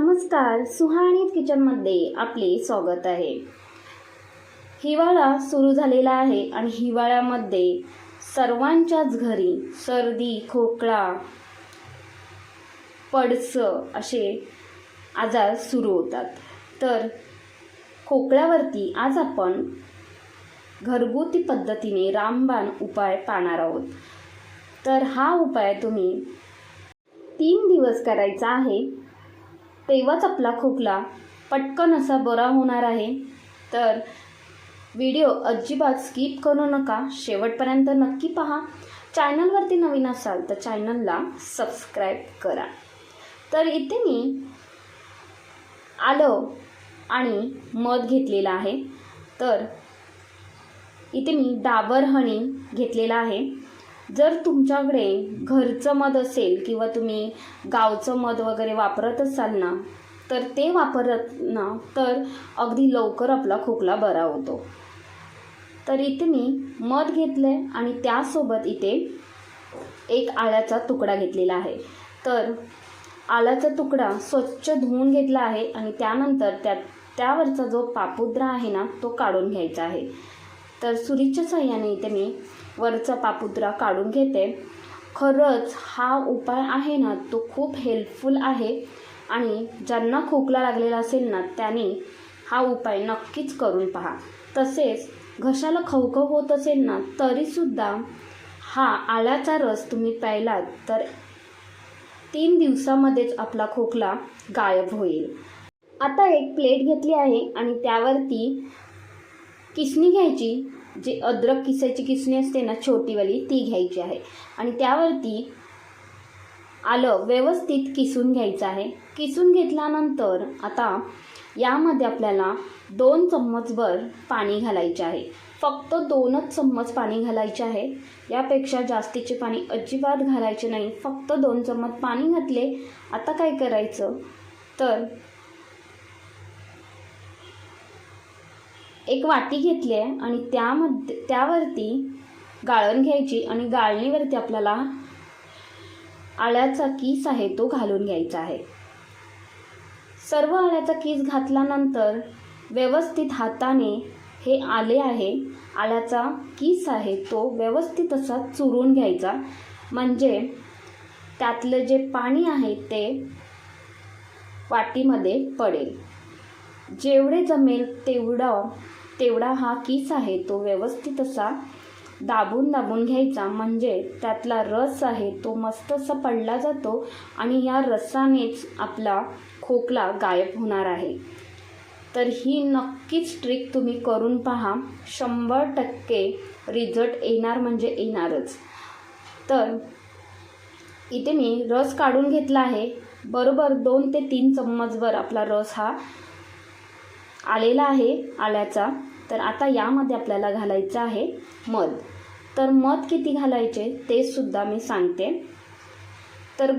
नमस्कार सुहाणीत किचनमध्ये आपले स्वागत आहे. हिवाळा सुरू झालेला आहे आणि हिवाळ्यामध्ये सर्वांच्याच घरी सर्दी खोकला पडसं असे आजार सुरू होतात. तर खोकल्यावरती आज आपण घरगुती पद्धतीने रामबाण उपाय पाहणार आहोत. तर हा उपाय तुम्ही तीन दिवस करायचा आहे. तेव्हाच आपला खोकला पटकन असा बरा होणार आहे. तर व्हिडिओ अजिबात स्किप करू नका. शेवटपर्यंत नक्की पहा. चॅनलवरती नवीन असाल तर चॅनलला सबस्क्राईब करा. तर इथे मी आलं आणि मध घेतलेलं आहे. तर इथे मी डाबर हनी घेतलेला आहे. जर तुमच्याकडे घरचं मध असेल किंवा तुम्ही गावचं मध वगैरे वापरत असाल ना तर ते वापरत ना तर अगदी लवकर आपला खोकला बरा होतो. तर इथे मी मध घेतलं आहे आणि त्यासोबत इथे एक आळ्याचा तुकडा घेतलेला आहे. तर आळ्याचा तुकडा स्वच्छ धुवून घेतला आहे आणि त्यानंतर त्या त्यावरचा जो पापुद्रा आहे ना तो काढून घ्यायचा आहे. तर सुरीच्या सहाय्याने इथे मी वरचा पापुद्रा काढून घेते. खरंच हा उपाय आहे ना तो खूप हेल्पफुल आहे. आणि ज्यांना खोकला लागलेला असेल ना त्यांनी हा उपाय नक्कीच करून पहा. तसेच घशाला खवखव होत असेल ना तरीसुद्धा हा आल्याचा रस तुम्ही प्यायलात तर तीन दिवसामध्येच आपला खोकला गायब होईल. आता एक प्लेट घेतली आहे आणि त्यावरती किसणी घ्यायची? जे अद्रक किसायची किसणी असते ना छोटीवाली ती घ्यायची आहे. आणि त्यावरती आलं व्यवस्थित किसून घ्यायचं आहे. किसून घेतल्यानंतर आता यामध्ये आपल्याला दोन चम्मचभर पाणी घालायचे आहे. फक्त दोनच चम्मच पाणी घालायचे आहे. यापेक्षा जास्तीचे पाणी अजिबात घालायचे नाही. फक्त दोन चम्मच पाणी घातले. आता काय करायचं? तर एक वाटी घेतली आहे आणि त्यामध्ये त्यावरती गाळण घ्यायची आणि गाळणीवरती आपल्याला आळ्याचा कीस आहे तो घालून घ्यायचा आहे. सर्व आळ्याचा कीस घातल्यानंतर व्यवस्थित हाताने हे आले आहे आळ्याचा कीस आहे तो व्यवस्थित असा चुरून घ्यायचा. म्हणजे त्यातलं जे पाणी आहे ते वाटीमध्ये पडेल. जेवढे जमेल तेवढं तेवढा हा कीस आहे. तो व्यवस्थित असा दाबून दाबून घ्यायचा. म्हणजे त्यातला रस आहे तो मस्त असा पडला जातो आणि या रसानेच आपला खोकला गायब होणार आहे. तर ही नक्कीच ट्रिक तुम्ही करून पहा. शंभर टक्के रिझल्ट येणार म्हणजे येणारच. तर इथे मी रस काढून घेतला आहे. बरोबर दोन ते तीन चम्मचभर आपला रस हा आलेला आहे आल्याचा. तर आता यामध्ये आपल्याला घालायचं आहे मध. तर मध किती घालायचे ते सुद्धा मी सांगते. तर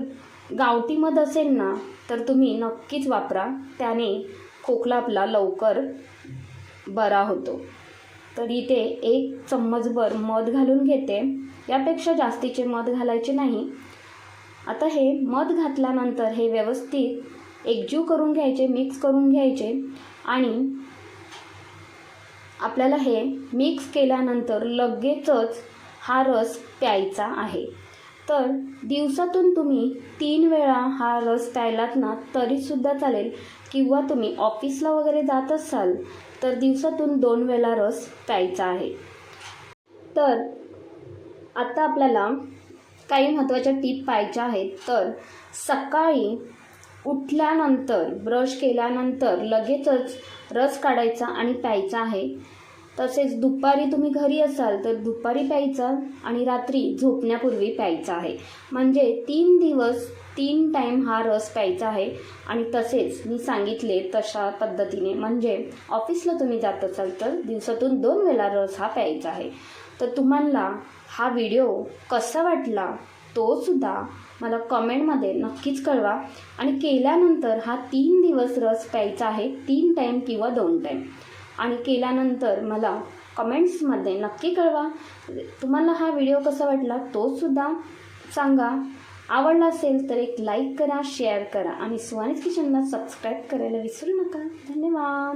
गावठी मध असेल ना तर तुम्ही नक्कीच वापरा. त्याने खोकला आपला लवकर बरा होतो. तर इथे एक चम्मचभर मध घालून घेते. यापेक्षा जास्तीचे मध घालायचे नाही. आता हे मध घातल्यानंतर हे व्यवस्थित एकजीव करून घ्यायचे मिक्स करून घ्यायचे. आणि आपल्याला हे मिक्स केल्यानंतर लगेचच हा रस प्यायचा आहे. तर दिवसातून तुम्ही तीन वेळा हा रस प्यायलात ना तरीसुद्धा चालेल. किंवा तुम्ही ऑफिसला वगैरे जात असाल तर दिवसातून दोन वेळा रस प्यायचा आहे. तर आता आपल्याला काही महत्त्वाच्या टीप पाहायच्या आहेत. तर सकाळी उठल्यानंतर ब्रश केल्यानंतर लगेचच रस काढायचा आणि प्यायचा आहे. तसेच दुपारी तुम्ही घरी असाल तर दुपारी प्यायचा आणि रात्री झोपण्यापूर्वी प्यायचा आहे. म्हणजे तीन दिवस तीन टाईम हा रस प्यायचा आहे. आणि तसेच मी सांगितले तशा पद्धतीने म्हणजे ऑफिसला तुम्ही जात असाल तर दिवसातून दोन वेळा रस हा प्यायचा आहे. तर तुम्हाला हा व्हिडिओ कसा वाटला तोसुद्धा मला कमेंटमध्ये नक्कीच कळवा. आणि केल्यानंतर हा तीन दिवस रस प्यायचा आहे तीन टाईम किंवा दोन टाईम आणि केल्यानंतर मला कमेंट्समध्ये नक्की कळवा. तुम्हाला हा व्हिडिओ कसा वाटला तोसुद्धा सांगा. आवडला असेल तर एक लाईक करा शेअर करा. आणि सुवानीज किचनला सबस्क्राईब करायला विसरू नका. धन्यवाद.